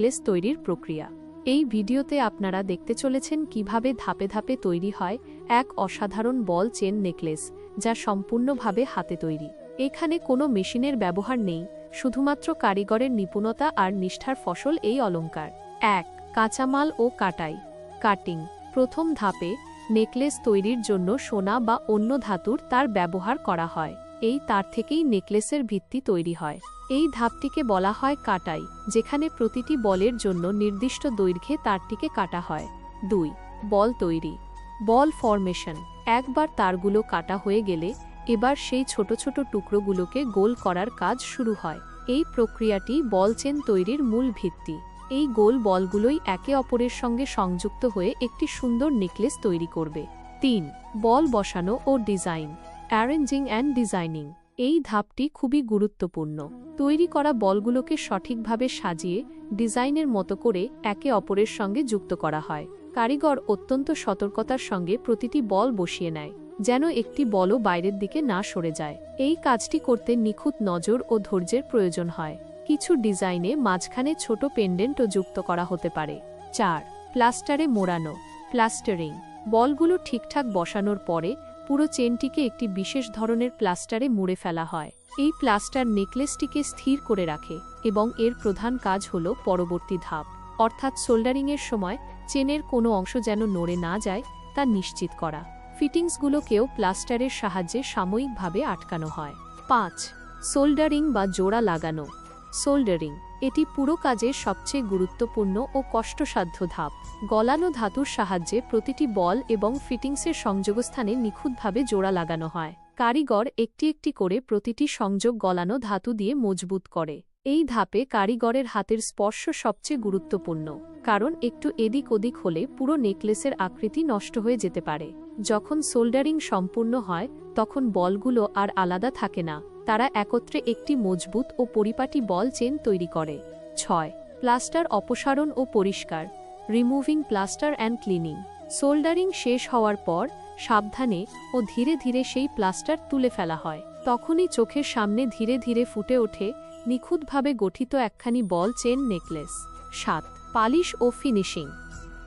Necklace তৈরির প্রক্রিয়া। এই ভিডিওতে আপনারা দেখতে চলেছেন কীভাবে ধাপে ধাপে তৈরি হয় এক অসাধারণ বল চেন নেকলেস, যা সম্পূর্ণভাবে হাতে তৈরি। এখানে কোনো মেশিনের ব্যবহার নেই, শুধুমাত্র কারিগরের নিপুণতা আর নিষ্ঠার ফসল এই অলংকার। এক, কাঁচামাল ও কাটাই। কাটিং, প্রথম ধাপে নেকলেস তৈরির জন্য সোনা বা অন্য ধাতুর তার ব্যবহার করা হয়। এই তার থেকেই নেকলেসের ভিত্তি তৈরি হয়। এই ধাপটিকে বলা হয় কাটাই, যেখানে প্রতিটি বলের জন্য নির্দিষ্ট দৈর্ঘ্যে তারটিকে কাটা হয়। দুই, বল তৈরি। Ball formation. একবার তারগুলো কাটা হয়ে গেলে এবার সেই ছোট ছোট টুকরোগুলোকে গোল করার কাজ শুরু হয়। এই প্রক্রিয়াটি বল চেন তৈরির মূল ভিত্তি। এই গোল বলগুলোই একে অপরের সঙ্গে সংযুক্ত হয়ে একটি সুন্দর নেকলেস তৈরি করবে। তিন, বল বসানো ও ডিজাইন। Arranging and designing. এই ধাপটি খুবই গুরুত্বপূর্ণ। তৈরি করা বলগুলোকে সঠিকভাবে সাজিয়ে, ডিজাইনের মতো করে একে অপরের সঙ্গে যুক্ত করা হয়। কারিগর অত্যন্ত সতর্কতার সঙ্গে প্রতিটি বল বসিয়ে নেয়, যেন একটি বলও বাইরের দিকে না সরে যায়। এই কাজটি করতে নিখুঁত নজর ও ধৈর্যের প্রয়োজন হয়। কিছু ডিজাইনে মাঝখানে ছোট পেন্ডেন্টও যুক্ত করা হতে পারে। চার, প্লাস্টারে মোড়ানো, প্লাস্টারিং। বলগুলো ঠিকঠাক বসানোর পরে পুরো চেনটিকে একটি বিশেষ ধরনের প্লাস্টারে মুড়ে ফেলা হয়। এই প্লাস্টার নেকলেসটিকে স্থির করে রাখে এবং এর প্রধান কাজ হল পরবর্তী ধাপ, অর্থাৎ সোল্ডারিংয়ের সময় চেনের কোনো অংশ যেন নড়ে না যায় তা নিশ্চিত করা। ফিটিংসগুলোকেও প্লাস্টারের সাহায্যে সাময়িকভাবে আটকানো হয়। পাঁচ, সোল্ডারিং বা জোড়া লাগানো। সোল্ডারিং, এটি পুরো কাজের সবচেয়ে গুরুত্বপূর্ণ ও কষ্টসাধ্য ধাপ। গলানো ধাতুর সাহায্যে প্রতিটি বল এবং ফিটিংসের সংযোগস্থানে নিখুঁতভাবে জোড়া লাগানো হয়। কারিগর একটি একটি করে প্রতিটি সংযোগ গলানো ধাতু দিয়ে মজবুত করে। এই ধাপে কারিগরের হাতের স্পর্শ সবচেয়ে গুরুত্বপূর্ণ, কারণ একটু এদিক ওদিক হলে পুরো নেকলেসের আকৃতি নষ্ট হয়ে যেতে পারে। যখন সোল্ডারিং সম্পূর্ণ হয়, তখন বলগুলো আর আলাদা থাকে না, তারা একত্রে একটি মজবুত ও পরিপাটি বল চেন তৈরি করে। ছয়, প্লাস্টার অপসারণ ও পরিষ্কার removing plaster and cleaning soldering শেষ হওয়ার পর, সাবধানে ও ধীরে ধীরে সেই প্লাস্টার তুলে ফেলা হয়। তখনই চোখের সামনে ধীরে ধীরে ফুটে ওঠে নিখুঁতভাবে গঠিত একখানি বল চেন নেকলেস। সাত, পালিশ ও ফিনিশিং।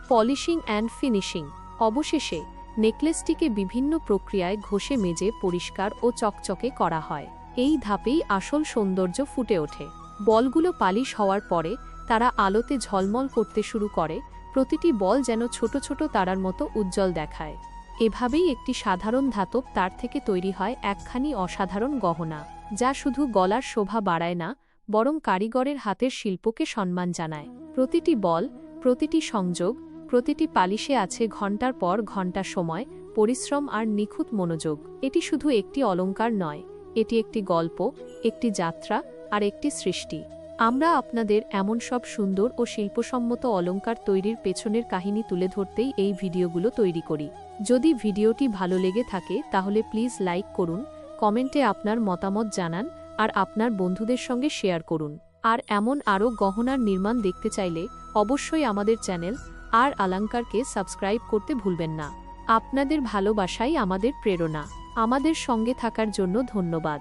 Polishing and finishing. অবশেষে, নেকলেসটিকে বিভিন্ন প্রক্রিয়ায় ঘষে মেজে পরিষ্কার ও চকচকে করা হয়। এই ধাপেই আসল সৌন্দর্য ফুটে ওঠে। বলগুলো পালিশ হওয়ার পরে, তারা আলোতে ঝলমল করতে শুরু করে, প্রতিটি বল যেন ছোট ছোট তারার মতো উজ্জ্বল দেখায়। এভাবেই একটি সাধারণ ধাতব তার থেকে তৈরি হয় একখানি অসাধারণ গহনা, যা শুধু গলার শোভা বাড়ায় না, বরং কারিগরের হাতের শিল্পকে সম্মান জানায়। প্রতিটি বল, প্রতিটি সংযোগ, প্রতিটি পালিশে আছে ঘণ্টার পর ঘণ্টা সময়, পরিশ্রম আর নিখুঁত মনোযোগ। এটি শুধু একটি অলংকার নয়, এটি একটি গল্প, একটি যাত্রা আর একটি সৃষ্টি। আমরা আপনাদের এমন সব সুন্দর ও শিল্পসম্মত অলঙ্কার তৈরির পেছনের কাহিনী তুলে ধরতেই এই ভিডিওগুলো তৈরি করি। যদি ভিডিওটি ভালো লেগে থাকে, তাহলে প্লিজ লাইক করুন, কমেন্টে আপনার মতামত জানান, আর আপনার বন্ধুদের সঙ্গে শেয়ার করুন। আর এমন আরও গহনার নির্মাণ দেখতে চাইলে অবশ্যই আমাদের চ্যানেল আর আলাঙ্কারকে সাবস্ক্রাইব করতে ভুলবেন না। আপনাদের ভালোবাসাই আমাদের প্রেরণা। আমাদের সঙ্গে থাকার জন্য ধন্যবাদ।